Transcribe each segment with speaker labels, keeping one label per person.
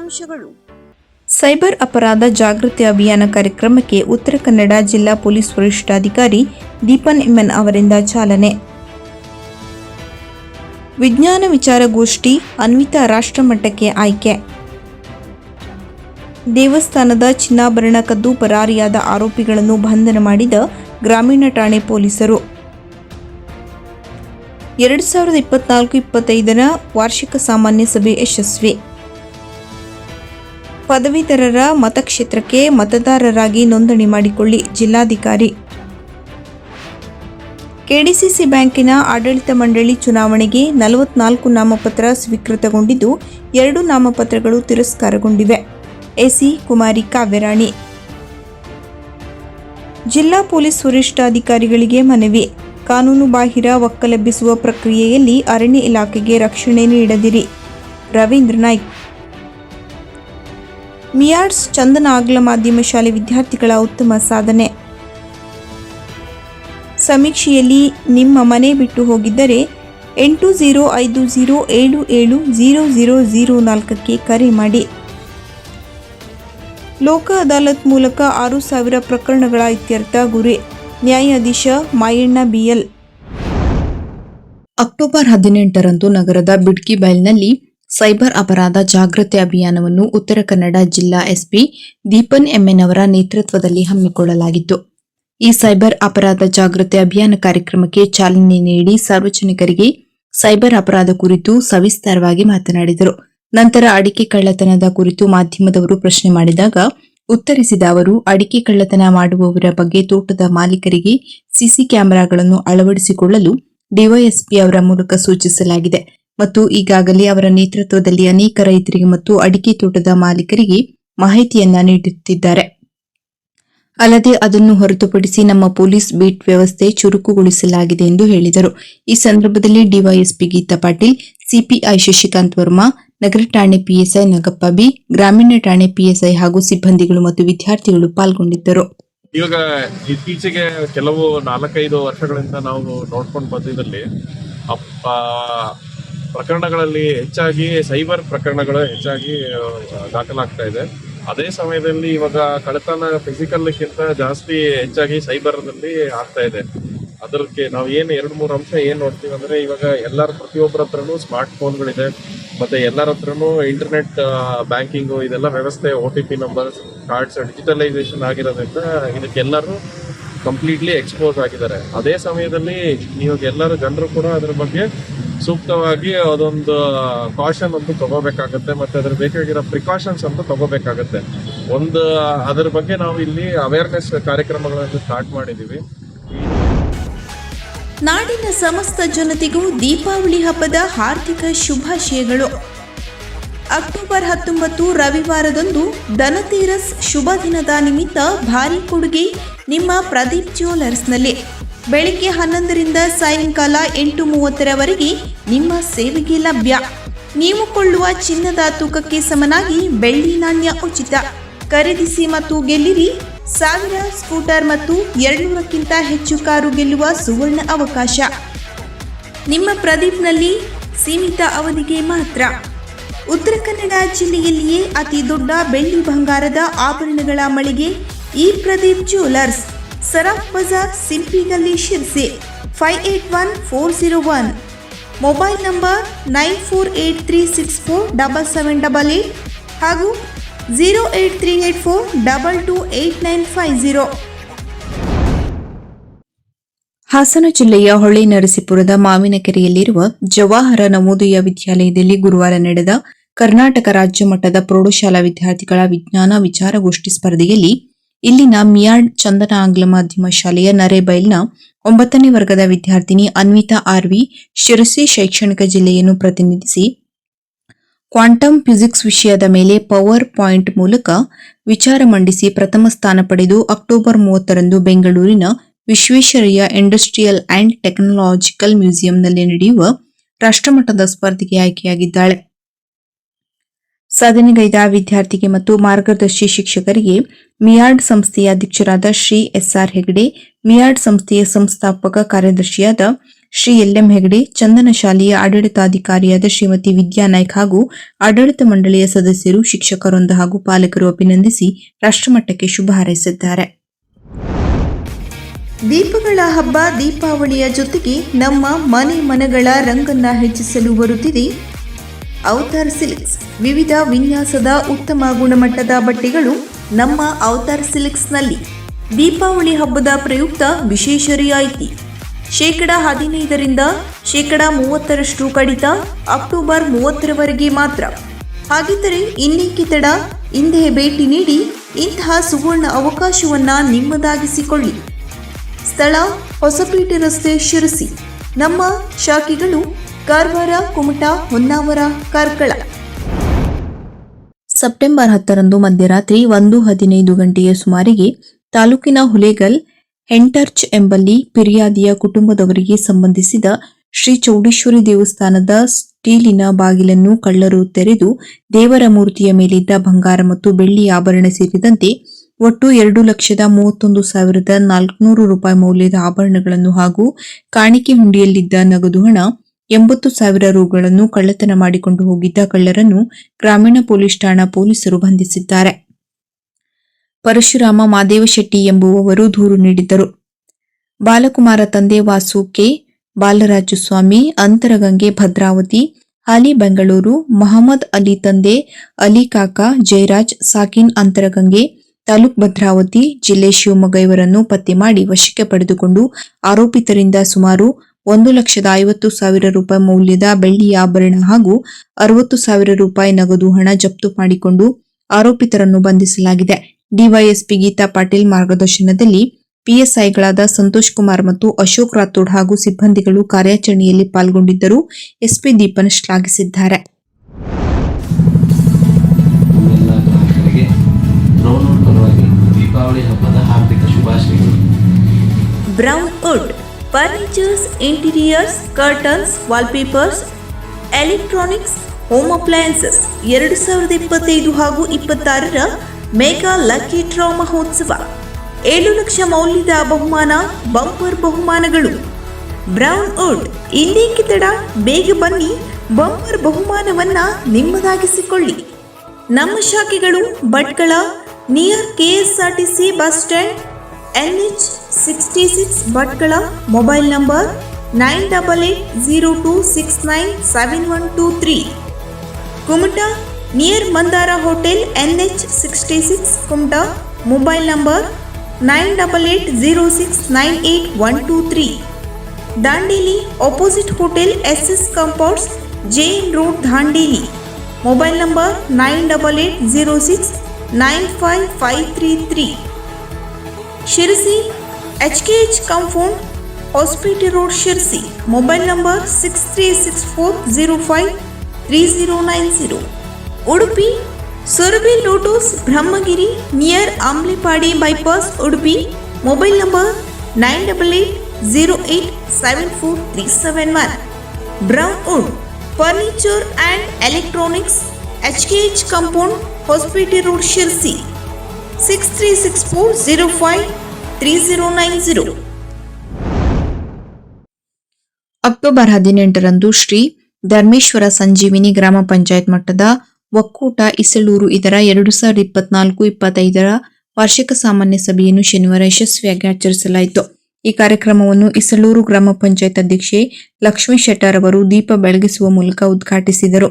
Speaker 1: ಮುಖ್ಯಾಂಶಗಳು
Speaker 2: ಸೈಬರ್ ಅಪರಾಧ ಜಾಗೃತಿ ಅಭಿಯಾನ ಕಾರ್ಯಕ್ರಮಕ್ಕೆ ಉತ್ತರ ಕನ್ನಡ ಜಿಲ್ಲಾ ಪೊಲೀಸ್ ವರಿಷ್ಠಾಧಿಕಾರಿ ದೀಪನ್ ಎಮ್ಎನ್ ಅವರಿಂದ ಚಾಲನೆ. ವಿಜ್ಞಾನ ವಿಚಾರಗೋಷ್ಠಿ ಅನ್ವಿತಾ ರಾಷ್ಟ್ರಮಟ್ಟಕ್ಕೆ ಆಯ್ಕೆ. ದೇವಸ್ಥಾನದ ಚಿನ್ನಾಭರಣ ಕದ್ದು ಪರಾರಿಯಾದ ಆರೋಪಿಗಳನ್ನು ಬಂಧನ ಮಾಡಿದ ಗ್ರಾಮೀಣ ಠಾಣೆ ಪೊಲೀಸರು. ಎರಡು ಸಾವಿರದ ಇಪ್ಪತ್ನಾಲ್ಕು, ಇಪ್ಪತ್ತೈದರ ವಾರ್ಷಿಕ ಸಾಮಾನ್ಯ ಸಭೆ ಯಶಸ್ವಿ. ಪದವೀಧರರ ಮತಕ್ಷೇತ್ರಕ್ಕೆ ಮತದಾರರಾಗಿ ನೋಂದಣಿ ಮಾಡಿಕೊಳ್ಳಿ ಜಿಲ್ಲಾಧಿಕಾರಿ. ಕೆಡಿಸಿಸಿ ಬ್ಯಾಂಕಿನ ಆಡಳಿತ ಮಂಡಳಿ ಚುನಾವಣೆಗೆ ನಲವತ್ನಾಲ್ಕು ನಾಮಪತ್ರ ಸ್ವೀಕೃತಗೊಂಡಿದ್ದು, ಎರಡು ನಾಮಪತ್ರಗಳು ತಿರಸ್ಕಾರಗೊಂಡಿವೆ. ಎಸಿ ಕುಮಾರಿ ಕಾವ್ಯರಾಣಿ. ಜಿಲ್ಲಾ ಪೊಲೀಸ್ ವರಿಷ್ಠಾಧಿಕಾರಿಗಳಿಗೆ ಮನವಿ. ಕಾನೂನು ಬಾಹಿರ ಒಕ್ಕಲೆಬ್ಬಿಸುವ ಪ್ರಕ್ರಿಯೆಯಲ್ಲಿ ಅರಣ್ಯ ಇಲಾಖೆಗೆ ರಕ್ಷಣೆ ನೀಡದಿರಿ. ರವೀಂದ್ರ ನಾಯ್ಕ್. ಮಿಯಾರ್ಡ್ಸ್ ಚಂದನ ಆಂಗ್ಲ ಮಾಧ್ಯಮ ಶಾಲೆ ವಿದ್ಯಾರ್ಥಿಗಳ ಉತ್ತಮ ಸಾಧನೆ. ಸಮೀಕ್ಷೆಯಲ್ಲಿ ನಿಮ್ಮ ಮನೆ ಬಿಟ್ಟು ಹೋಗಿದ್ದರೆ ಎಂಟು ಝೀರೋ ಐದು ಝೀರೋ ಏಳು ಏಳು ಝೀರೋ ಝೀರೋ ಝೀರೋ ನಾಲ್ಕಕ್ಕೆ ಕರೆ ಮಾಡಿ. ಲೋಕ ಅದಾಲತ್ ಮೂಲಕ ಆರು ಸಾವಿರ ಪ್ರಕರಣಗಳ ಇತ್ಯರ್ಥ ಗುರಿ. ನ್ಯಾಯಾಧೀಶ ಮಾಯಣ್ಣ ಬಿಎಲ್ ಅಕ್ಟೋಬರ್ ಹದಿನೆಂಟರಂದು ನಗರದ ಬಿಡ್ಕಿ ಬೈಲ್ನಲ್ಲಿ ಸೈಬರ್ ಅಪರಾಧ ಜಾಗೃತಿ ಅಭಿಯಾನವನ್ನು ಉತ್ತರ ಕನ್ನಡ ಜಿಲ್ಲಾ ಎಸ್ಪಿ ದೀಪನ್ ಎಂಎನ್ ಅವರ ನೇತೃತ್ವದಲ್ಲಿ ಹಮ್ಮಿಕೊಳ್ಳಲಾಗಿತ್ತು. ಈ ಸೈಬರ್ ಅಪರಾಧ ಜಾಗೃತಿ ಅಭಿಯಾನ ಕಾರ್ಯಕ್ರಮಕ್ಕೆ ಚಾಲನೆ ನೀಡಿ ಸಾರ್ವಜನಿಕರಿಗೆ ಸೈಬರ್ ಅಪರಾಧ ಕುರಿತು ಸವಿಸ್ತಾರವಾಗಿ ಮಾತನಾಡಿದರು. ನಂತರ ಅಡಿಕೆ ಕಳ್ಳತನದ ಕುರಿತು ಮಾಧ್ಯಮದವರು ಪ್ರಶ್ನೆ ಮಾಡಿದಾಗ ಉತ್ತರಿಸಿದ ಅವರು, ಅಡಿಕೆ ಕಳ್ಳತನ ಮಾಡುವವರ ಬಗ್ಗೆ ತೋಟದ ಮಾಲೀಕರಿಗೆ ಸಿಸಿ ಕ್ಯಾಮೆರಾಗಳನ್ನು ಅಳವಡಿಸಿಕೊಳ್ಳಲು ಡಿವೈಎಸ್ಪಿ ಅವರ ಮೂಲಕ ಸೂಚಿಸಲಾಗಿದೆ. ಮತ್ತು ಈಗಾಗಲೇ ಅವರ ನೇತೃತ್ವದಲ್ಲಿ ಅನೇಕ ರೈತರಿಗೆ ಮತ್ತು ಅಡಿಕೆ ತೋಟದ ಮಾಲೀಕರಿಗೆ ಮಾಹಿತಿಯನ್ನ ನೀಡುತ್ತಿದ್ದಾರೆ. ಅಲ್ಲದೆ ಅದನ್ನು ಹೊರತುಪಡಿಸಿ ನಮ್ಮ ಪೊಲೀಸ್ ಬೀಟ್ ವ್ಯವಸ್ಥೆ ಚುರುಕುಗೊಳಿಸಲಾಗಿದೆ ಎಂದು ಹೇಳಿದರು. ಈ ಸಂದರ್ಭದಲ್ಲಿ D Y S P Geeta Patil, C P I Shashikant Verma, ನಗರ ಠಾಣೆ ಪಿಎಸ್ಐ ನಗಪ್ಪ ಬಿ, ಗ್ರಾಮೀಣ ಠಾಣೆ ಪಿಎಸ್ಐ ಹಾಗೂ ಸಿಬ್ಬಂದಿಗಳು ಮತ್ತು ವಿದ್ಯಾರ್ಥಿಗಳು ಪಾಲ್ಗೊಂಡಿದ್ದರು.
Speaker 3: ಇವಾಗ ಇತ್ತೀಚೆಗೆ ಕೆಲವು ನಾಲ್ಕೈದು ವರ್ಷಗಳಿಂದ ನಾವು ನೋಡ್ಕೊಂಡು ಬಂದಿದ್ದಲ್ಲಿ ಪ್ರಕರಣಗಳಲ್ಲಿ ಹೆಚ್ಚಾಗಿ ಸೈಬರ್ ಪ್ರಕರಣಗಳು ಹೆಚ್ಚಾಗಿ ದಾಖಲಾಗ್ತಾ ಇದೆ. ಅದೇ ಸಮಯದಲ್ಲಿ ಇವಾಗ ಕಳ್ಳತನ ಫಿಸಿಕಲ್ಕ್ಕಿಂತ ಜಾಸ್ತಿ ಹೆಚ್ಚಾಗಿ ಸೈಬರ್ನಲ್ಲಿ ಆಗ್ತಾ ಇದೆ. ಅದಕ್ಕೆ ನಾವು ಏನು ಎರಡು ಮೂರು ಅಂಶ ಏನು ನೋಡ್ತೀವಿ ಅಂದ್ರೆ, ಇವಾಗ ಎಲ್ಲರ ಪ್ರತಿಯೊಬ್ಬರ ಹತ್ರನೂ ಸ್ಮಾರ್ಟ್ ಫೋನ್ಗಳಿದೆ. ಮತ್ತೆ ಎಲ್ಲರ ಹತ್ರನೂ ಇಂಟರ್ನೆಟ್ ಬ್ಯಾಂಕಿಂಗು ಇದೆಲ್ಲ ವ್ಯವಸ್ಥೆ O T P numbers, cards digitalisation ಆಗಿರೋದ್ರಿಂದ ಇದಕ್ಕೆಲ್ಲರೂ ಕಂಪ್ಲೀಟ್ಲಿ ಎಕ್ಸ್ಪೋಸ್ ಆಗಿದ್ದಾರೆ. ಅದೇ ಸಮಯದಲ್ಲಿ ಇವಾಗ ಎಲ್ಲರೂ ಜನರು ಕೂಡ ಅದ್ರ ಬಗ್ಗೆ ಸೂಕ್ತವಾಗಿ ಅದೊಂದು ಕಾಷನ್ ಅಂತೂ ತಗೋಬೇಕಾಗತ್ತೆ, ಮತ್ತೆ ಅದ್ರ ಬೇಕಾಗಿರೋ ಪ್ರಿಕಾಷನ್ಸ್ ಅಂತೂ ತಗೋಬೇಕಾಗತ್ತೆ. ಒಂದು, ಅದ್ರ ಬಗ್ಗೆ ನಾವು ಇಲ್ಲಿ ಅವೇರ್ನೆಸ್ ಕಾರ್ಯಕ್ರಮಗಳನ್ನು ಸ್ಟಾರ್ಟ್ ಮಾಡಿದೀವಿ.
Speaker 1: ನಾಡಿನ ಸಮಸ್ತ ಜನತೆಗೂ ದೀಪಾವಳಿ ಹಬ್ಬದ ಹಾರ್ದಿಕ ಶುಭಾಶಯಗಳು. ಅಕ್ಟೋಬರ್ ಹತ್ತೊಂಬತ್ತು ರವಿವಾರದಂದು ಧನತೇರಸ್ ಶುಭ ದಿನದ ನಿಮಿತ್ತ ಭಾರಿ ಕೊಡುಗೆ ನಿಮ್ಮ ಪ್ರದೀಪ್ ಜ್ಯುವೆಲರ್ಸ್ನಲ್ಲಿ ಬೆಳಿಗ್ಗೆ ಹನ್ನೊಂದರಿಂದ ಸಾಯಂಕಾಲ ಎಂಟು ಮೂವತ್ತರವರೆಗೆ ನಿಮ್ಮ ಸೇವೆಗೆ ಲಭ್ಯ. ನೀವು ಕೊಳ್ಳುವ ಚಿನ್ನದ ತೂಕಕ್ಕೆ ಸಮನಾಗಿ ಬೆಳ್ಳಿ ನಾಣ್ಯ ಉಚಿತ. ಖರೀದಿಸಿ ಮತ್ತು ಗೆಲ್ಲಿರಿ. ಸಾವಿರ ಸ್ಕೂಟರ್ ಮತ್ತು ಎರಡುನೂರಕ್ಕಿಂತ ಹೆಚ್ಚು ಕಾರು ಗೆಲ್ಲುವ ಸುವರ್ಣ ಅವಕಾಶ. ನಿಮ್ಮ ಪ್ರದೀಪ್ನಲ್ಲಿ ಸೀಮಿತ ಅವಧಿಗೆ ಮಾತ್ರ. ಉತ್ತರ ಕನ್ನಡ ಜಿಲ್ಲೆಯಲ್ಲಿಯೇ ಅತಿ ದೊಡ್ಡ ಬೆಳ್ಳಿ ಬಂಗಾರದ ಆಭರಣಗಳ ಮಳಿಗೆ ಈ Pradeep jewellers Saraf Bazar Simpigalli Sirsi five eight one four zero one. Mobile number nine four eight three six four double seven double eight ಹಾಗೂ zero eight three eight four double two eight nine five zero.
Speaker 2: Hassan ಜಿಲ್ಲೆಯ ಹೊಳೆ ನರಸೀಪುರದ ಮಾವಿನಕೆರೆಯಲ್ಲಿರುವ ಜವಾಹರ ನವೋದಯ ವಿದ್ಯಾಲಯದಲ್ಲಿ ಗುರುವಾರ ನಡೆದ ಕರ್ನಾಟಕ ರಾಜ್ಯ ಮಟ್ಟದ ಪ್ರೌಢಶಾಲಾ ವಿದ್ಯಾರ್ಥಿಗಳ ವಿಜ್ಞಾನ ವಿಚಾರಗೋಷ್ಠಿ ಸ್ಪರ್ಧೆಯಲ್ಲಿ ಇಲ್ಲಿನ ಮಿಯಾಡ್ ಚಂದನ ಆಂಗ್ಲ ಮಾಧ್ಯಮ ಶಾಲೆಯ ನರೇಬೈಲ್ನ ಒಂಬತ್ತನೇ ವರ್ಗದ ವಿದ್ಯಾರ್ಥಿನಿ ಅನ್ವಿತಾ ಆರ್ವಿ ಶಿರಸಿ ಶೈಕ್ಷಣಿಕ ಜಿಲ್ಲೆಯನ್ನು ಪ್ರತಿನಿಧಿಸಿ ಕ್ವಾಂಟಮ್ ಫಿಸಿಕ್ಸ್ ವಿಷಯದ ಮೇಲೆ ಪವರ್ ಪಾಯಿಂಟ್ ಮೂಲಕ ವಿಚಾರ ಮಂಡಿಸಿ ಪ್ರಥಮ ಸ್ಥಾನ ಪಡೆದು ಅಕ್ಟೋಬರ್ ಮೂವತ್ತರಂದು ಬೆಂಗಳೂರಿನ ವಿಶ್ವೇಶ್ವರಯ್ಯ ಇಂಡಸ್ಟ್ರಿಯಲ್ ಅಂಡ್ ಟೆಕ್ನಾಲಜಿಕಲ್ ಮ್ಯೂಸಿಯಂನಲ್ಲಿ ನಡೆಯುವ ರಾಷ್ಟ್ರಮಟ್ಟದ ಸ್ಪರ್ಧೆಗೆ ಆಯ್ಕೆಯಾಗಿದ್ದಾಳೆ. ಸಾಧನೆಗೈದ ವಿದ್ಯಾರ್ಥಿಗೆ ಮತ್ತು ಮಾರ್ಗದರ್ಶಿ ಶಿಕ್ಷಕರಿಗೆ ಮಿಯಾರ್ಡ್ ಸಂಸ್ಥೆಯ ಅಧ್ಯಕ್ಷರಾದ ಶ್ರೀ ಎಸ್ಆರ್ ಹೆಗಡೆ ಮಿಯಾರ್ಡ್ ಸಂಸ್ಥೆಯ ಸಂಸ್ಥಾಪಕ ಕಾರ್ಯದರ್ಶಿಯಾದ ಶ್ರೀ ಎಲ್ ಎಂ ಹೆಗಡೆ, ಚಂದನ ಶಾಲೆಯ ಆಡಳಿತಾಧಿಕಾರಿಯಾದ ಶ್ರೀಮತಿ ವಿದ್ಯಾ ನಾಯ್ಕ್ ಹಾಗೂ ಆಡಳಿತ ಮಂಡಳಿಯ ಸದಸ್ಯರು, ಶಿಕ್ಷಕರೊಂದ ಹಾಗೂ ಪಾಲಕರು ಅಭಿನಂದಿಸಿ ರಾಷ್ಟ್ರಮಟ್ಟಕ್ಕೆ ಶುಭ ಹಾರೈಸಿದ್ದಾರೆ.
Speaker 1: ದೀಪಗಳ ಹಬ್ಬ ದೀಪಾವಳಿಯ ಜೊತೆಗೆ ನಮ್ಮ ಮನೆ ಮನಗಳ ರಂಗನ್ನ ಹೆಚ್ಚಿಸಲು ಬರುತ್ತಿದೆ. ಅವತಾರ್ ಸಿಲ್ಕ್ಸ್ ವಿವಿಧ ವಿನ್ಯಾಸದ ಉತ್ತಮ ಗುಣಮಟ್ಟದ ಬಟ್ಟೆಗಳು ನಮ್ಮ ಅವತಾರ್ ಸಿಲಿಕ್ಸ್ನಲ್ಲಿ ದೀಪಾವಳಿ ಹಬ್ಬದ ಪ್ರಯುಕ್ತ ವಿಶೇಷ ರಿಯಾಯಿತಿ. ಶೇಕಡ ಹದಿನೈದರಿಂದ ಶೇಕಡ ಮೂವತ್ತರಷ್ಟು ಕಡಿತ ಅಕ್ಟೋಬರ್ ಮೂವತ್ತರವರೆಗೆ ಮಾತ್ರ. ಹಾಗಿದ್ದರೆ ಇನ್ನೇಕೆ ತಡ? ಇಂದೇ ಭೇಟಿ ನೀಡಿ ಇಂತಹ ಸುವರ್ಣ ಅವಕಾಶವನ್ನು ನಿಮ್ಮದಾಗಿಸಿಕೊಳ್ಳಿ. ಸ್ಥಳ ಹೊಸಪೇಟೆ ರಸ್ತೆ ಶಿರಸಿ. ನಮ್ಮ ಶಾಖೆಗಳು ಕಾರವಾರ, ಕುಮಟಾ, ಹೊನ್ನಾವರ, ಕಾರ್ಕಳ.
Speaker 2: ಸೆಪ್ಟೆಂಬರ್ ಹತ್ತರಂದು ಮಧ್ಯರಾತ್ರಿ ಒಂದು ಹದಿನೈದು ಗಂಟೆಯ ಸುಮಾರಿಗೆ ತಾಲೂಕಿನ ಹುಲೇಗಲ್ ಹೆಂಟರ್ಚ್ ಎಂಬಲ್ಲಿ ಪಿರಿಯಾದಿಯ ಕುಟುಂಬದವರಿಗೆ ಸಂಬಂಧಿಸಿದ ಶ್ರೀ ಚೌಡೇಶ್ವರಿ ದೇವಸ್ಥಾನದ ಸ್ಟೀಲಿನ ಬಾಗಿಲನ್ನು ಕಳ್ಳರು ತೆರೆದು ದೇವರ ಮೂರ್ತಿಯ ಮೇಲಿದ್ದ ಬಂಗಾರ ಮತ್ತು ಬೆಳ್ಳಿ ಆಭರಣ ಸೇರಿದಂತೆ ಒಟ್ಟು ಎರಡು ಲಕ್ಷದ ಮೂವತ್ತೊಂದು ಸಾವಿರದ ನಾಲ್ಕುನೂರು ರೂಪಾಯಿ ಮೌಲ್ಯದ ಆಭರಣಗಳನ್ನು ಹಾಗೂ ಕಾಣಿಕೆ ಹುಂಡಿಯಲ್ಲಿದ್ದ ನಗದು ಹಣ ಎಂಬತ್ತು ಸಾವಿರ ರುಗಳನ್ನು ಕಳ್ಳತನ ಮಾಡಿಕೊಂಡು ಹೋಗಿದ್ದ ಕಳ್ಳರನ್ನು ಗ್ರಾಮೀಣ ಪೊಲೀಸ್ ಠಾಣಾ ಪೊಲೀಸರು ಬಂಧಿಸಿದ್ದಾರೆ. ಪರಶುರಾಮ ಮಾದೇವಶೆಟ್ಟಿ ಎಂಬುವವರು ದೂರು ನೀಡಿದ್ದರು. ಬಾಲಕುಮಾರ ತಂದೆ ವಾಸು ಕೆ. ಬಾಲರಾಜು ಸ್ವಾಮಿ, ಅಂತರಗಂಗೆ ಭದ್ರಾವತಿ, ಹಾಲಿ ಬೆಂಗಳೂರು, ಮಹಮ್ಮದ್ ಅಲಿ ತಂದೆ ಅಲಿ ಕಾಕಾ, ಜಯರಾಜ್, ಸಾಕಿನ್ ಅಂತರಗಂಗೆ, ತಾಲೂಕ್ ಭದ್ರಾವತಿ, ಜಿಲ್ಲೆ ಶಿವಮೊಗ್ಗ ಇವರನ್ನು ಪತ್ತೆ ಮಾಡಿ ವಶಕ್ಕೆ ಪಡೆದುಕೊಂಡು ಆರೋಪಿತರಿಂದ ಸುಮಾರು ಒಂದು ಲಕ್ಷದ ಐವತ್ತು ಸಾವಿರ ರೂಪಾಯಿ ಮೌಲ್ಯದ ಬೆಳ್ಳಿಯ ಆಭರಣ ಹಾಗೂ ಅರವತ್ತು ಸಾವಿರ ರೂಪಾಯಿ ನಗದು ಹಣ ಜಪ್ತು ಮಾಡಿಕೊಂಡು ಆರೋಪಿತರನ್ನು ಬಂಧಿಸಲಾಗಿದೆ. ಡಿವೈಎಸ್ಪಿ ಗೀತಾ ಪಾಟೀಲ್ ಮಾರ್ಗದರ್ಶನದಲ್ಲಿ ಪಿಎಸ್ಐಗಳಾದ ಸಂತೋಷ್ ಕುಮಾರ್ ಮತ್ತು ಅಶೋಕ್ ರಾಥೋಡ್ ಹಾಗೂ ಸಿಬ್ಬಂದಿಗಳು ಕಾರ್ಯಾಚರಣೆಯಲ್ಲಿ ಪಾಲ್ಗೊಂಡಿದ್ದರು ಎಸ್ಪಿ ದೀಪನ್ ಶ್ಲಾಘಿಸಿದ್ದಾರೆ.
Speaker 4: ದೀಪಾವಳಿ ಹಬ್ಬದ ಹಾರ್ದಿಕ ಶುಭಾಶಯಗಳು.
Speaker 1: Brown wood furnitures interiors curtains wallpapers electronics home appliances ಎರಡು ಸಾವಿರದ ಇಪ್ಪತ್ತೈದು ಹಾಗೂ ಇಪ್ಪತ್ತಾರರ ಮೇಗಾ ಲಕ್ಕಿ ಡ್ರಾ ಮಹೋತ್ಸವ. ಏಳು ಲಕ್ಷ ಮೌಲ್ಯದ ಬಹುಮಾನ, ಬಂಪರ್ ಬಹುಮಾನಗಳು. ಬ್ರೌನ್ ವುಡ್ ಇನ್ನೇಕೆ ತಡ ಬೇಗ ಬನ್ನಿ, ಬಂಪರ್ ಬಹುಮಾನವನ್ನ ನಿಮ್ಮದಾಗಿಸಿಕೊಳ್ಳಿ. ನಮ್ಮ ಶಾಖೆಗಳು Bhatkal, near K S R T C bus stand N H sixty six Bhatkal mobile number nine double eight zero two six nine seven one two three Kumta near Mandara hotel N H sixty six Kumta mobile number nine double eight zero six nine eight one two three Dandeli opposite hotel S S compounds Jain road Dandeli mobile number nine double eight zero six nine five five three three Sirsi H K H compound hospital road Sirsi mobile number six three six four zero five three zero nine zero Udupi Surabhi lotus Brahmagiri near Amlipadi bypass Udupi mobile number nine double eight zero eight seven four three seven one brown wood furniture and electronics H K H compound hospital road Sirsi six three six four zero five three nine
Speaker 2: October ಹದಿನೆಂಟರಂದು ಶ್ರೀ ಧರ್ಮೇಶ್ವರ ಸಂಜೀವಿನಿ ಗ್ರಾಮ ಪಂಚಾಯತ್ ಮಟ್ಟದ ಒಕ್ಕೂಟ ಇಸಳೂರು ಇದರ ಎರಡು ಸಾವಿರದ ಇಪ್ಪತ್ನಾಲ್ಕು ಇಪ್ಪತ್ತೈದರ ವಾರ್ಷಿಕ ಸಾಮಾನ್ಯ ಸಭೆಯನ್ನು ಶನಿವಾರ ಯಶಸ್ವಿಯಾಗಿ ಆಚರಿಸಲಾಯಿತು. ಈ ಕಾರ್ಯಕ್ರಮವನ್ನು ಇಸಳೂರು ಗ್ರಾಮ ಪಂಚಾಯತ್ ಅಧ್ಯಕ್ಷೆ ಲಕ್ಷ್ಮೀ ಶೆಟ್ಟರ್ ಅವರು ದೀಪ ಬೆಳಗಿಸುವ ಮೂಲಕ ಉದ್ಘಾಟಿಸಿದರು.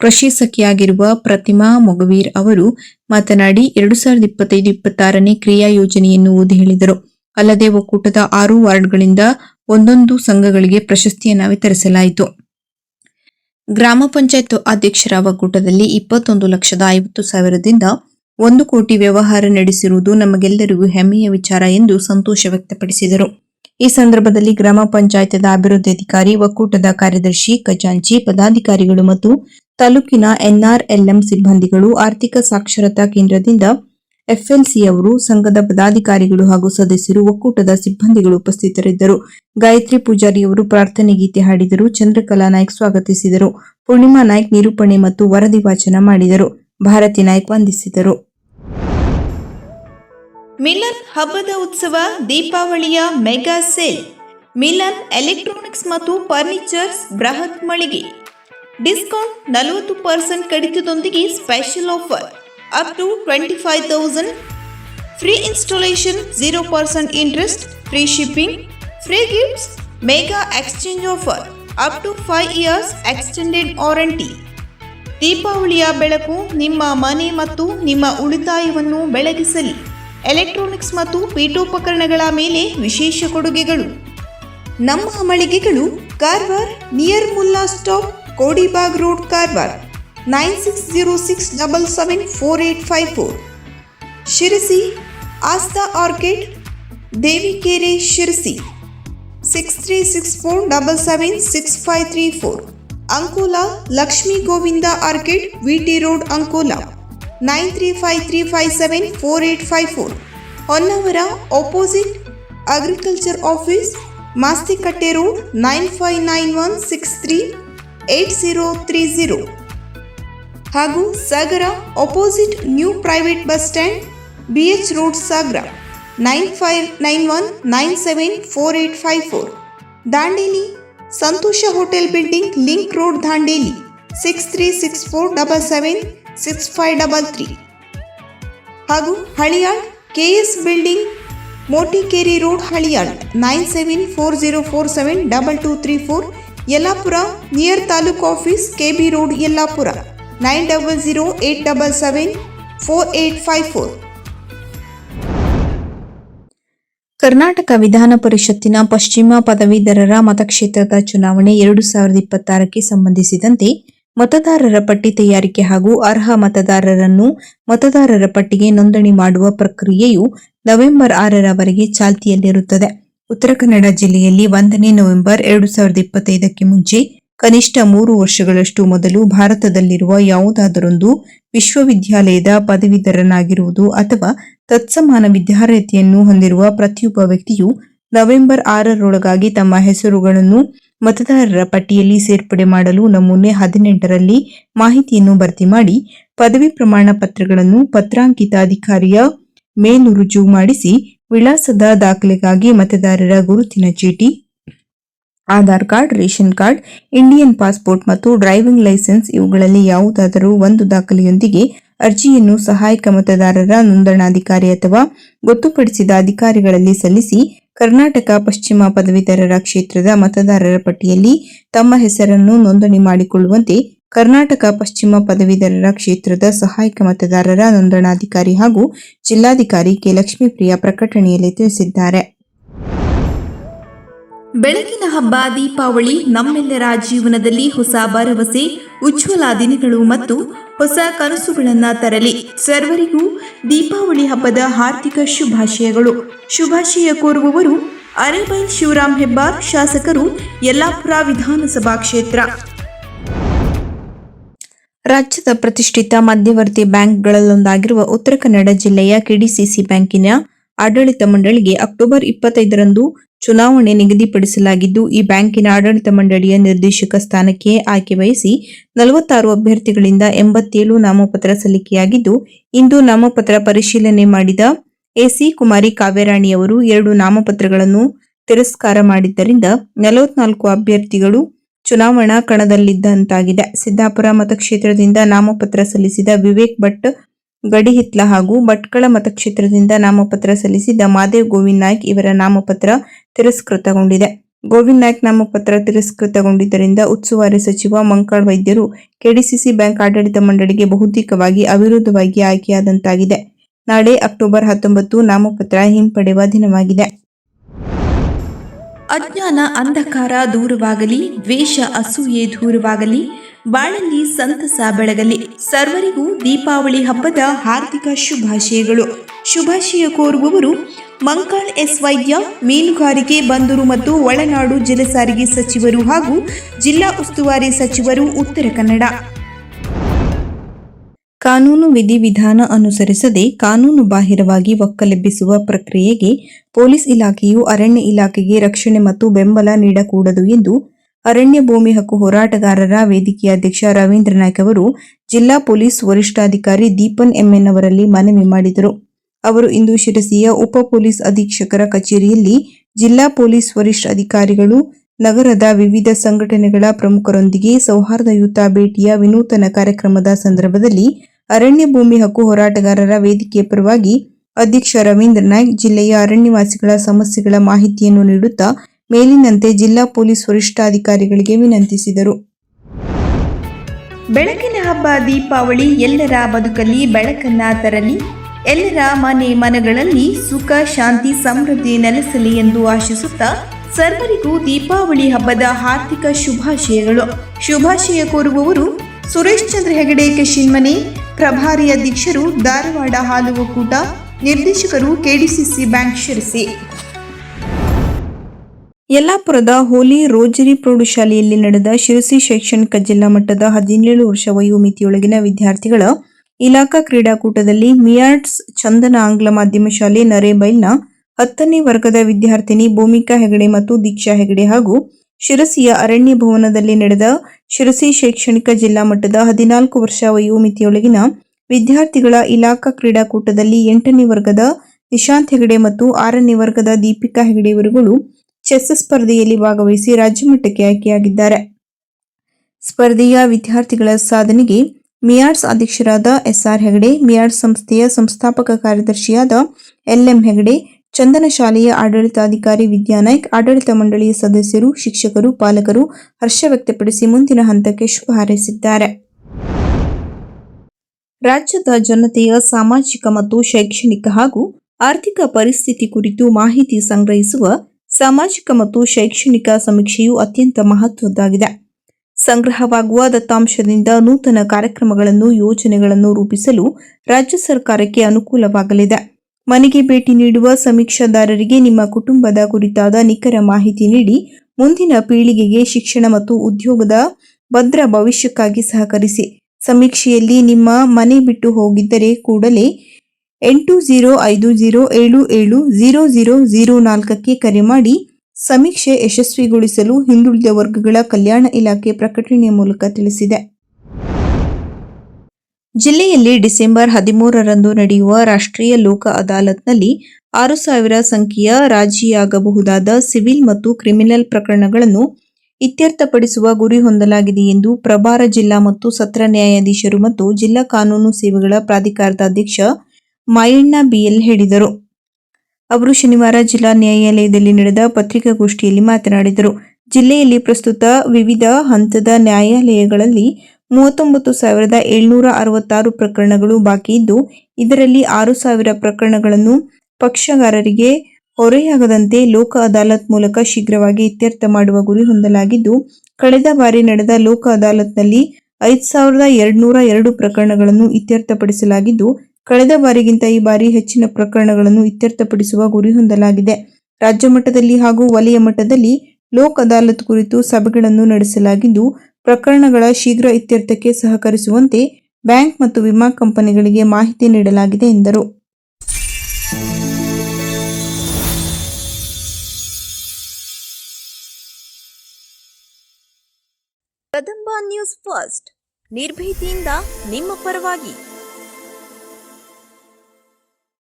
Speaker 2: ಕೃಷಿ ಸಖಿಯಾಗಿರುವ ಪ್ರತಿಮಾ ಮೊಗವೀರ್ ಅವರು ಮಾತನಾಡಿ, ಎರಡು ಸಾವಿರದ ಇಪ್ಪತ್ತೈದು ಇಪ್ಪತ್ತಾರನೇ ಕ್ರಿಯಾ ಯೋಜನೆಯನ್ನು ಓದಿ ಹೇಳಿದರು. ಅಲ್ಲದೆ ಒಕ್ಕೂಟದ ಆರು ವಾರ್ಡ್ಗಳಿಂದ ಒಂದೊಂದು ಸಂಘಗಳಿಗೆ ಪ್ರಶಸ್ತಿಯನ್ನು ವಿತರಿಸಲಾಯಿತು. ಗ್ರಾಮ ಪಂಚಾಯತ್ ಅಧ್ಯಕ್ಷರ ಒಕ್ಕೂಟದಲ್ಲಿ ಇಪ್ಪತ್ತೊಂದು ಲಕ್ಷದ ಐವತ್ತು ಸಾವಿರದಿಂದ ಒಂದು ಕೋಟಿ ವ್ಯವಹಾರ ನಡೆಸಿರುವುದು ನಮಗೆಲ್ಲರಿಗೂ ಹೆಮ್ಮೆಯ ವಿಚಾರ ಎಂದು ಸಂತೋಷ ವ್ಯಕ್ತಪಡಿಸಿದರು. ಈ ಸಂದರ್ಭದಲ್ಲಿ ಗ್ರಾಮ ಪಂಚಾಯತದ ಅಭಿವೃದ್ಧಿ ಅಧಿಕಾರಿ, ಒಕ್ಕೂಟದ ಕಾರ್ಯದರ್ಶಿ, ಖಜಾಂಚಿ, ಪದಾಧಿಕಾರಿಗಳು ಮತ್ತು ತಾಲೂಕಿನ ಎನ್ಆರ್ಎಲ್ಎಂ ಸಿಬ್ಬಂದಿಗಳು ಆರ್ಥಿಕ ಸಾಕ್ಷರತಾ ಕೇಂದ್ರದಿಂದ ಎಫ್ಎಲ್ಸಿಯವರು ಸಂಘದ ಪದಾಧಿಕಾರಿಗಳು ಹಾಗೂ ಸದಸ್ಯರು ಒಕ್ಕೂಟದ ಸಿಬ್ಬಂದಿಗಳು ಉಪಸ್ಥಿತರಿದ್ದರು. ಗಾಯತ್ರಿ ಪೂಜಾರಿಯವರು ಪ್ರಾರ್ಥನೆ ಗೀತೆ ಹಾಡಿದರು, ಚಂದ್ರಕಲಾ ನಾಯ್ಕ್ ಸ್ವಾಗತಿಸಿದರು, ಪೂರ್ಣಿಮಾ ನಾಯ್ಕ್ ನಿರೂಪಣೆ ಮತ್ತು ವರದಿ ವಾಚನ ಮಾಡಿದರು. ಭಾರತಿ ನಾಯ್ಕ್ ವಂದಿಸಿದರು.
Speaker 1: ಮಿಲನ್ ಹಬ್ಬದ ಉತ್ಸವ ದೀಪಾವಳಿಯ ಮೆಗಾ ಸೇಲ್. ಮಿಲನ್ ಎಲೆಕ್ಟ್ರಾನಿಕ್ಸ್ ಮತ್ತು ಫರ್ನಿಚರ್ಸ್ ಬೃಹತ್ ಮಳಿಗೆ. ಡಿಸ್ಕೌಂಟ್ ನಲವತ್ತು percent ಕಡಿತದೊಂದಿಗೆ special offer up to twenty five thousand free installation zero percent interest free shipping free gifts mega exchange offer up to five years extended warranty ದೀಪಾವಳಿಯ ಬೆಳಕು ನಿಮ್ಮ ಮನೆ ಮತ್ತು ನಿಮ್ಮ ಉಳಿತಾಯವನ್ನು ಬೆಳಗಿಸಲಿ. ಎಲೆಕ್ಟ್ರಾನಿಕ್ಸ್ ಮತ್ತು ಪೀಠೋಪಕರಣಗಳ ಮೇಲೆ ವಿಶೇಷ ಕೊಡುಗೆಗಳು. ನಮ್ಮ ಮಳಿಗೆಗಳು Karwar, near Mulla stop Kodibag road Karwar nine six zero six double seven four eight five four Sirsi Aastha orchid Devikere Sirsi six three six four double seven six five three four Ankola Lakshmi Govinda orchid V T road Ankola nine three five three five seven four eight five four Honnavara opposite agriculture office Mastikatte road nine five nine one six three eight zero three zero ಹಾಗೂ Sagar opposite new private bus stand B H road Sagar nine five nine one nine seven four eight five four Dandeli Santosh hotel building link road Dandeli six three six four double seven six five double three ಹಾಗೂ Haliyal K S building Motikeri road Haliyal nine seven four zero four seven double two three four Yellapur, near taluk office K B road, Yellapur. Nine double zero eight double seven four eight five four.
Speaker 2: Karnataka ವಿಧಾನ ಪರಿಷತ್ತಿನ ಪಶ್ಚಿಮ ಪದವೀಧರರ ಮತಕ್ಷೇತ್ರದ ಚುನಾವಣೆ ಎರಡು ಸಾವಿರದ ಇಪ್ಪತ್ತಾರಕ್ಕೆ ಸಂಬಂಧಿಸಿದಂತೆ ಮತದಾರರ ಪಟ್ಟಿ ತಯಾರಿಕೆ ಹಾಗೂ ಅರ್ಹ ಮತದಾರರನ್ನು ಮತದಾರರ ಪಟ್ಟಿಗೆ ನೋಂದಣಿ ಮಾಡುವ ಪ್ರಕ್ರಿಯೆಯು ನವೆಂಬರ್ ಆರರವರೆಗೆ ಚಾಲ್ತಿಯಲ್ಲಿರುತ್ತದೆ. ಉತ್ತರ ಕನ್ನಡ ಜಿಲ್ಲೆಯಲ್ಲಿ ಒಂದನೇ ನವೆಂಬರ್ ಎರಡು ಸಾವಿರದ ಇಪ್ಪತ್ತೈದಕ್ಕೆ ಮುಂಚೆ ಕನಿಷ್ಠ ಮೂರು ವರ್ಷಗಳಷ್ಟು ಮೊದಲು ಭಾರತದಲ್ಲಿರುವ ಯಾವುದಾದರೊಂದು ವಿಶ್ವವಿದ್ಯಾಲಯದ ಪದವೀಧರನಾಗಿರುವುದು ಅಥವಾ ತತ್ಸಮಾನ ವಿದ್ಯಾರ್ಹತೆಯನ್ನು ಹೊಂದಿರುವ ಪ್ರತಿಯೊಬ್ಬ ವ್ಯಕ್ತಿಯು ನವೆಂಬರ್ ಆರರೊಳಗಾಗಿ ತಮ್ಮ ಹೆಸರುಗಳನ್ನು ಮತದಾರರ ಪಟ್ಟಿಯಲ್ಲಿ ಸೇರ್ಪಡೆ ಮಾಡಲು ನಮೂನೆ ಹದಿನೆಂಟರಲ್ಲಿ ಮಾಹಿತಿಯನ್ನು ಭರ್ತಿ ಮಾಡಿ ಪದವಿ ಪ್ರಮಾಣ ಪತ್ರಗಳನ್ನು ಪತ್ರಾಂಕಿತ ಅಧಿಕಾರಿಯ ಮೇಲು ರುಜುವು ಮಾಡಿಸಿ ವಿಳಾಸದ ದಾಖಲೆಗಾಗಿ ಮತದಾರರ ಗುರುತಿನ ಚೀಟಿ, Aadhaar card, ration card, Indian passport ಮತ್ತು ಡ್ರೈವಿಂಗ್ ಲೈಸೆನ್ಸ್ ಇವುಗಳಲ್ಲಿ ಯಾವುದಾದರೂ ಒಂದು ದಾಖಲೆಯೊಂದಿಗೆ ಅರ್ಜಿಯನ್ನು ಸಹಾಯಕ ಮತದಾರರ ನೋಂದಣಾಧಿಕಾರಿ ಅಥವಾ ಗೊತ್ತುಪಡಿಸಿದ ಅಧಿಕಾರಿಗಳಲ್ಲಿ ಸಲ್ಲಿಸಿ ಕರ್ನಾಟಕ ಪಶ್ಚಿಮ ಪದವೀಧರರ ಕ್ಷೇತ್ರದ ಮತದಾರರ ಪಟ್ಟಿಯಲ್ಲಿ ತಮ್ಮ ಹೆಸರನ್ನು ನೋಂದಣಿ ಮಾಡಿಕೊಳ್ಳುವಂತೆ ಕರ್ನಾಟಕ ಪಶ್ಚಿಮ ಪದವೀಧರರ ಕ್ಷೇತ್ರದ ಸಹಾಯಕ ಮತದಾರರ ನೋಂದಣಾಧಿಕಾರಿ ಹಾಗೂ ಜಿಲ್ಲಾಧಿಕಾರಿ ಕೆ. ಲಕ್ಷ್ಮೀಪ್ರಿಯ ಪ್ರಕಟಣೆಯಲ್ಲಿ ತಿಳಿಸಿದ್ದಾರೆ.
Speaker 1: ಬೆಳಕಿನ ಹಬ್ಬ, ದೀಪಾವಳಿ, ನಮ್ಮೆಲ್ಲರ ಜೀವನದಲ್ಲಿ ಹೊಸ ಭರವಸೆ, ಉಜ್ವಲ ದಿನಗಳು ಮತ್ತು ಹೊಸ ಕನಸುಗಳನ್ನು ತರಲಿ. ಸರ್ವರಿಗೂ ದೀಪಾವಳಿ ಹಬ್ಬದ ಹಾರ್ದಿಕ ಶುಭಾಶಯಗಳು. ಶುಭಾಶಯ ಕೋರುವವರು ಅರೇಬೈಲ್ ಶಿವರಾಮ್ ಹೆಬ್ಬಾರ್, ಶಾಸಕರು ಯಲ್ಲಾಪುರ ವಿಧಾನಸಭಾ ಕ್ಷೇತ್ರ.
Speaker 2: ರಾಜ್ಯದ ಪ್ರತಿಷ್ಠಿತ ಮಧ್ಯವರ್ತಿ ಬ್ಯಾಂಕ್ಗಳಲ್ಲೊಂದಾಗಿರುವ ಉತ್ತರ ಕನ್ನಡ ಜಿಲ್ಲೆಯ ಕೆಡಿಸಿಸಿ ಬ್ಯಾಂಕಿನ ಆಡಳಿತ ಮಂಡಳಿಗೆ ಅಕ್ಟೋಬರ್ ಇಪ್ಪತ್ತೈದರಂದು ಚುನಾವಣೆ ನಿಗದಿಪಡಿಸಲಾಗಿದ್ದು, ಈ ಬ್ಯಾಂಕಿನ ಆಡಳಿತ ಮಂಡಳಿಯ ನಿರ್ದೇಶಕ ಸ್ಥಾನಕ್ಕೆ ಆಯ್ಕೆ ಬಯಸಿ ನಲವತ್ತಾರು ಅಭ್ಯರ್ಥಿಗಳಿಂದ ಎಂಬತ್ತೇಳು ನಾಮಪತ್ರ ಸಲ್ಲಿಕೆಯಾಗಿದ್ದು, ಇಂದು ನಾಮಪತ್ರ ಪರಿಶೀಲನೆ ಮಾಡಿದ ಎಸಿ ಕುಮಾರಿ ಅವರು ಎರಡು ನಾಮಪತ್ರಗಳನ್ನು ತಿರಸ್ಕಾರ ಮಾಡಿದ್ದರಿಂದ ನಲವತ್ನಾಲ್ಕು ಅಭ್ಯರ್ಥಿಗಳು ಚುನಾವಣಾ ಕಣದಲ್ಲಿದ್ದಂತಾಗಿದೆ. ಸಿದ್ದಾಪುರ ಮತಕ್ಷೇತ್ರದಿಂದ ನಾಮಪತ್ರ ಸಲ್ಲಿಸಿದ ವಿವೇಕ್ ಭಟ್ ಗಡಿಹಿತ್ಲ ಹಾಗೂ ಭಟ್ಕಳ ಮತಕ್ಷೇತ್ರದಿಂದ ನಾಮಪತ್ರ ಸಲ್ಲಿಸಿದ ಮಾದೇವ್ ಗೋವಿಂದ್ ನಾಯ್ಕ್ ಇವರ ನಾಮಪತ್ರ ತಿರಸ್ಕೃತಗೊಂಡಿದೆ. ಗೋವಿಂದ್ ನಾಯ್ಕ್ ನಾಮಪತ್ರ ತಿರಸ್ಕೃತಗೊಂಡಿದ್ದರಿಂದ ಉಸ್ತುವಾರಿ ಸಚಿವ ಮಂಕಾಳ್ ವೈದ್ಯರು ಕೆಡಿಸಿಸಿ ಬ್ಯಾಂಕ್ ಆಡಳಿತ ಮಂಡಳಿಗೆ ಬಹುತೇಕವಾಗಿ ಅವಿರೋಧವಾಗಿ ಆಯ್ಕೆಯಾದಂತಾಗಿದೆ. ನಾಳೆ ಅಕ್ಟೋಬರ್ ಹತ್ತೊಂಬತ್ತು ನಾಮಪತ್ರ ಹಿಂಪಡೆಯುವ ದಿನವಾಗಿದೆ.
Speaker 1: ಅಜ್ಞಾನ ಅಂಧಕಾರ ದೂರವಾಗಲಿ, ದ್ವೇಷ ಅಸೂಯೆ ದೂರವಾಗಲಿ, ಬಾಳಲ್ಲಿ ಸಂತಸ ಬೆಳಗಲಿ. ಸರ್ವರಿಗೂ ದೀಪಾವಳಿ ಹಬ್ಬದ ಹಾರ್ದಿಕ ಶುಭಾಶಯಗಳು. ಶುಭಾಶಯ ಕೋರುವವರು ಮಂಕಾಳ್ ಎಸ್ ವೈದ್ಯ, ಮೀನುಗಾರಿಕೆ ಬಂದರು ಮತ್ತು ಒಳನಾಡು ಜಲಸಾರಿಗೆ ಸಚಿವರು ಹಾಗೂ ಜಿಲ್ಲಾ ಉಸ್ತುವಾರಿ ಸಚಿವರು ಉತ್ತರ ಕನ್ನಡ.
Speaker 2: ಕಾನೂನು ವಿಧಿವಿಧಾನ ಅನುಸರಿಸದೆ ಕಾನೂನು ಬಾಹಿರವಾಗಿ ಒಕ್ಕಲೆಬ್ಬಿಸುವ ಪ್ರಕ್ರಿಯೆಗೆ ಪೊಲೀಸ್ ಇಲಾಖೆಯು ಅರಣ್ಯ ಇಲಾಖೆಗೆ ರಕ್ಷಣೆ ಮತ್ತು ಬೆಂಬಲ ನೀಡಕೂಡದು ಎಂದು ಅರಣ್ಯ ಭೂಮಿ ಹಕ್ಕು ಹೋರಾಟಗಾರರ ವೇದಿಕೆಯ ಅಧ್ಯಕ್ಷ ರವೀಂದ್ರ ನಾಯ್ಕ್ ಅವರು ಜಿಲ್ಲಾ ಪೊಲೀಸ್ ವರಿಷ್ಠಾಧಿಕಾರಿ ದೀಪನ್ ಎಂಎನ್ ಅವರಲ್ಲಿ ಮನವಿ ಮಾಡಿದರು. ಅವರು ಇಂದು ಶಿರಸಿಯ ಉಪ ಪೊಲೀಸ್ ಅಧೀಕ್ಷಕರ ಕಚೇರಿಯಲ್ಲಿ ಜಿಲ್ಲಾ ಪೊಲೀಸ್ ವರಿಷ್ಠ ಅಧಿಕಾರಿಗಳು, ನಗರದ ವಿವಿಧ ಸಂಘಟನೆಗಳ ಪ್ರಮುಖರೊಂದಿಗೆ ಸೌಹಾರ್ದಯುತ ಭೇಟಿಯ ವಿನೂತನ ಕಾರ್ಯಕ್ರಮದ ಸಂದರ್ಭದಲ್ಲಿ ಅರಣ್ಯ ಭೂಮಿ ಹಕ್ಕು ಹೋರಾಟಗಾರರ ವೇದಿಕೆಯ ಪರವಾಗಿ ಅಧ್ಯಕ್ಷ ರವೀಂದ್ರ ನಾಯ್ಕ್ ಜಿಲ್ಲೆಯ ಅರಣ್ಯವಾಸಿಗಳ ಸಮಸ್ಯೆಗಳ ಮಾಹಿತಿಯನ್ನು ನೀಡುತ್ತಾ ಮೇಲಿನಂತೆ ಜಿಲ್ಲಾ ಪೊಲೀಸ್ ವರಿಷ್ಠಾಧಿಕಾರಿಗಳಿಗೆ ವಿನಂತಿಸಿದರು.
Speaker 1: ಬೆಳಕಿನ ಹಬ್ಬ, ದೀಪಾವಳಿ ಎಲ್ಲರ ಬದುಕಲ್ಲಿ ಬೆಳಕನ್ನ ತರಲಿ. ಎಲ್ಲರ ಮನೆ ಮನಗಳಲ್ಲಿ ಸುಖ, ಶಾಂತಿ, ಸಮೃದ್ಧಿ ನೆಲೆಸಲಿ ಎಂದು ಆಶಿಸುತ್ತಾ ಸರ್ವರಿಗೂ ದೀಪಾವಳಿ ಹಬ್ಬದ ಹಾರ್ದಿಕ ಶುಭಾಶಯಗಳು. ಶುಭಾಶಯ ಕೋರುವವರು ಸುರೇಶ್ ಚಂದ್ರ ಹೆಗಡೆ ಕೆಶಿನ್ಮನೆ ಪ್ರಭಾರಿ ಅಧ್ಯಕ್ಷರು ಧಾರವಾಡ ಹಾಲು ಒಕ್ಕೂಟ ನಿರ್ದೇಶಕರು ಕೆಡಿಸಿಸಿ ಬ್ಯಾಂಕ್ ಶಿರಸಿ.
Speaker 2: ಯಲ್ಲಾಪುರದ ಹೋಲಿ ರೋಜರಿ ಪ್ರೌಢಶಾಲೆಯಲ್ಲಿ ನಡೆದ ಶಿರಸಿ ಶೈಕ್ಷಣಿಕ ಜಿಲ್ಲಾ ಮಟ್ಟದ ಹದಿನೇಳು ವರ್ಷ ವಯೋಮಿತಿಯೊಳಗಿನ ವಿದ್ಯಾರ್ಥಿಗಳ ಇಲಾಖಾ ಕ್ರೀಡಾಕೂಟದಲ್ಲಿ ಮಿಯಾರ್ಟ್ಸ್ ಚಂದನ ಆಂಗ್ಲ ಮಾಧ್ಯಮ ಶಾಲೆ ನರೇಬೈಲ್ನ ಹತ್ತನೇ ವರ್ಗದ ವಿದ್ಯಾರ್ಥಿನಿ ಭೂಮಿಕಾ ಹೆಗಡೆ ಮತ್ತು ದೀಕ್ಷಾ ಹೆಗಡೆ ಹಾಗೂ ಶಿರಸಿಯ ಅರಣ್ಯ ಭವನದಲ್ಲಿ ನಡೆದ ಶಿರಸಿ ಶೈಕ್ಷಣಿಕ ಜಿಲ್ಲಾ ಮಟ್ಟದ ಹದಿನಾಲ್ಕು ವರ್ಷ ವಯೋಮಿತಿಯೊಳಗಿನ ವಿದ್ಯಾರ್ಥಿಗಳ ಇಲಾಖಾ ಕ್ರೀಡಾಕೂಟದಲ್ಲಿ ಎಂಟನೇ ವರ್ಗದ ನಿಶಾಂತ್ ಹೆಗಡೆ ಮತ್ತು ಆರನೇ ವರ್ಗದ ದೀಪಿಕಾ ಹೆಗಡೆ ಇವರುಗಳು ಚೆಸ್ ಸ್ಪರ್ಧೆಯಲ್ಲಿ ಭಾಗವಹಿಸಿ ರಾಜ್ಯ ಮಟ್ಟಕ್ಕೆ ಆಯ್ಕೆಯಾಗಿದ್ದಾರೆ. ಸ್ಪರ್ಧೆಯ ವಿದ್ಯಾರ್ಥಿಗಳ ಸಾಧನೆಗೆ ಮಿಯಾರ್ಸ್ ಅಧ್ಯಕ್ಷರಾದ ಎಸ್ಆರ್ ಹೆಗಡೆ, ಮಿಯಾರ್ಸ್ ಸಂಸ್ಥೆಯ ಸಂಸ್ಥಾಪಕ ಕಾರ್ಯದರ್ಶಿಯಾದ ಎಲ್ಎಂ ಹೆಗಡೆ ಚಂದನ ಶಾಲೆಯ ಆಡಳಿತಾಧಿಕಾರಿ ವಿದ್ಯಾನಾಯ್ಕ್, ಆಡಳಿತ ಮಂಡಳಿಯ ಸದಸ್ಯರು, ಶಿಕ್ಷಕರು, ಪಾಲಕರು ಹರ್ಷ ವ್ಯಕ್ತಪಡಿಸಿ ಮುಂದಿನ ಹಂತಕ್ಕೆ ಶುಭ ಹಾರೈಸಿದ್ದಾರೆ. ರಾಜ್ಯದ ಜನತೆಯ ಸಾಮಾಜಿಕ ಮತ್ತು ಶೈಕ್ಷಣಿಕ ಹಾಗೂ ಆರ್ಥಿಕ ಪರಿಸ್ಥಿತಿ ಕುರಿತು ಮಾಹಿತಿ ಸಂಗ್ರಹಿಸುವ ಸಾಮಾಜಿಕ ಮತ್ತು ಶೈಕ್ಷಣಿಕ ಸಮೀಕ್ಷೆಯು ಅತ್ಯಂತ ಮಹತ್ವದ್ದಾಗಿದೆ. ಸಂಗ್ರಹವಾಗುವ ದತ್ತಾಂಶದಿಂದ ನೂತನ ಕಾರ್ಯಕ್ರಮಗಳನ್ನು, ಯೋಜನೆಗಳನ್ನು ರೂಪಿಸಲು ರಾಜ್ಯ ಸರ್ಕಾರಕ್ಕೆ ಅನುಕೂಲವಾಗಲಿದೆ. ಮನೆಗೆ ಭೇಟಿ ನೀಡುವ ಸಮೀಕ್ಷಾದಾರರಿಗೆ ನಿಮ್ಮ ಕುಟುಂಬದ ಕುರಿತಾದ ನಿಖರ ಮಾಹಿತಿ ನೀಡಿ, ಮುಂದಿನ ಪೀಳಿಗೆಗೆ ಶಿಕ್ಷಣ ಮತ್ತು ಉದ್ಯೋಗದ ಭದ್ರ ಭವಿಷ್ಯಕ್ಕಾಗಿ ಸಹಕರಿಸಿ. ಸಮೀಕ್ಷೆಯಲ್ಲಿ ನಿಮ್ಮ ಮನೆ ಬಿಟ್ಟು ಹೋಗಿದ್ದರೆ ಕೂಡಲೇ ಎಂಟು ಝೀರೋ ಐದು ಝೀರೋ ಏಳು ಏಳು ಝೀರೋ ಝೀರೋ ಝೀರೋ ನಾಲ್ಕಕ್ಕೆ ಕರೆ ಮಾಡಿ. ಸಮೀಕ್ಷೆ ಯಶಸ್ವಿಗೊಳಿಸಲು ಹಿಂದುಳಿದ ವರ್ಗಗಳ ಕಲ್ಯಾಣ ಇಲಾಖೆ ಪ್ರಕಟಣೆಯ ಮೂಲಕ ತಿಳಿಸಿದೆ. ಜಿಲ್ಲೆಯಲ್ಲಿ ಡಿಸೆಂಬರ್ ಹದಿಮೂರರಂದು ನಡೆಯುವ ರಾಷ್ಟ್ರೀಯ ಲೋಕ ಅದಾಲತ್ನಲ್ಲಿ ಆರು ಸಾವಿರ ಸಂಖ್ಯೆಯ ರಾಜಿಯಾಗಬಹುದಾದ ಸಿವಿಲ್ ಮತ್ತು ಕ್ರಿಮಿನಲ್ ಪ್ರಕರಣಗಳನ್ನು ಇತ್ಯರ್ಥಪಡಿಸುವ ಗುರಿ ಹೊಂದಲಾಗಿದೆ ಎಂದು ಪ್ರಭಾರ ಜಿಲ್ಲಾ ಮತ್ತು ಸತ್ರ ನ್ಯಾಯಾಧೀಶರು ಮತ್ತು ಜಿಲ್ಲಾ ಕಾನೂನು ಸೇವೆಗಳ ಪ್ರಾಧಿಕಾರದ ಅಧ್ಯಕ್ಷ ಮಾಯಣ್ಣ ಬಿಎಲ್ ಹೇಳಿದರು. ಅವರು ಶನಿವಾರ ಜಿಲ್ಲಾ ನ್ಯಾಯಾಲಯದಲ್ಲಿ ನಡೆದ ಪತ್ರಿಕಾಗೋಷ್ಠಿಯಲ್ಲಿ ಮಾತನಾಡಿದರು. ಜಿಲ್ಲೆಯಲ್ಲಿ ಪ್ರಸ್ತುತ ವಿವಿಧ ಹಂತದ ನ್ಯಾಯಾಲಯಗಳಲ್ಲಿ ಮೂವತ್ತೊಂಬತ್ತು ಸಾವಿರದ ಏಳ್ನೂರ ಅರವತ್ತಾರು ಪ್ರಕರಣಗಳು ಬಾಕಿ ಇದ್ದು, ಇದರಲ್ಲಿ ಆರು ಸಾವಿರ ಪ್ರಕರಣಗಳನ್ನು ಪಕ್ಷಗಾರರಿಗೆ ಹೊರೆಯಾಗದಂತೆ ಲೋಕ ಅದಾಲತ್ ಮೂಲಕ ಶೀಘ್ರವಾಗಿ ಇತ್ಯರ್ಥ ಮಾಡುವ ಗುರಿ ಹೊಂದಲಾಗಿದ್ದು, ಕಳೆದ ಬಾರಿ ನಡೆದ ಲೋಕ ಅದಾಲತ್ನಲ್ಲಿ ಐದು ಸಾವಿರದ ಎರಡ್ನೂರ ಎರಡು ಪ್ರಕರಣಗಳನ್ನು ಇತ್ಯರ್ಥಪಡಿಸಲಾಗಿದ್ದು, ಕಳೆದ ಬಾರಿಗಿಂತ ಈ ಬಾರಿ ಹೆಚ್ಚಿನ ಪ್ರಕರಣಗಳನ್ನು ಇತ್ಯರ್ಥಪಡಿಸುವ ಗುರಿ ಹೊಂದಲಾಗಿದೆ. ರಾಜ್ಯ ಮಟ್ಟದಲ್ಲಿ ಹಾಗೂ ವಲಯ ಮಟ್ಟದಲ್ಲಿ ಲೋಕ್ ಅದಾಲತ್ ಕುರಿತು ಸಭೆಗಳನ್ನು ನಡೆಸಲಾಗಿದ್ದು ಪ್ರಕರಣಗಳ ಶೀಘ್ರ ಇತ್ಯರ್ಥಕ್ಕೆ ಸಹಕರಿಸುವಂತೆ ಬ್ಯಾಂಕ್ ಮತ್ತು ವಿಮಾ ಕಂಪನಿಗಳಿಗೆ ಮಾಹಿತಿ ನೀಡಲಾಗಿದೆ ಎಂದರು.
Speaker 1: Kadamba news first. ನಿರ್ಭೀತಿಯಿಂದ ನಿಮ್ಮ ಪರವಾಗಿ.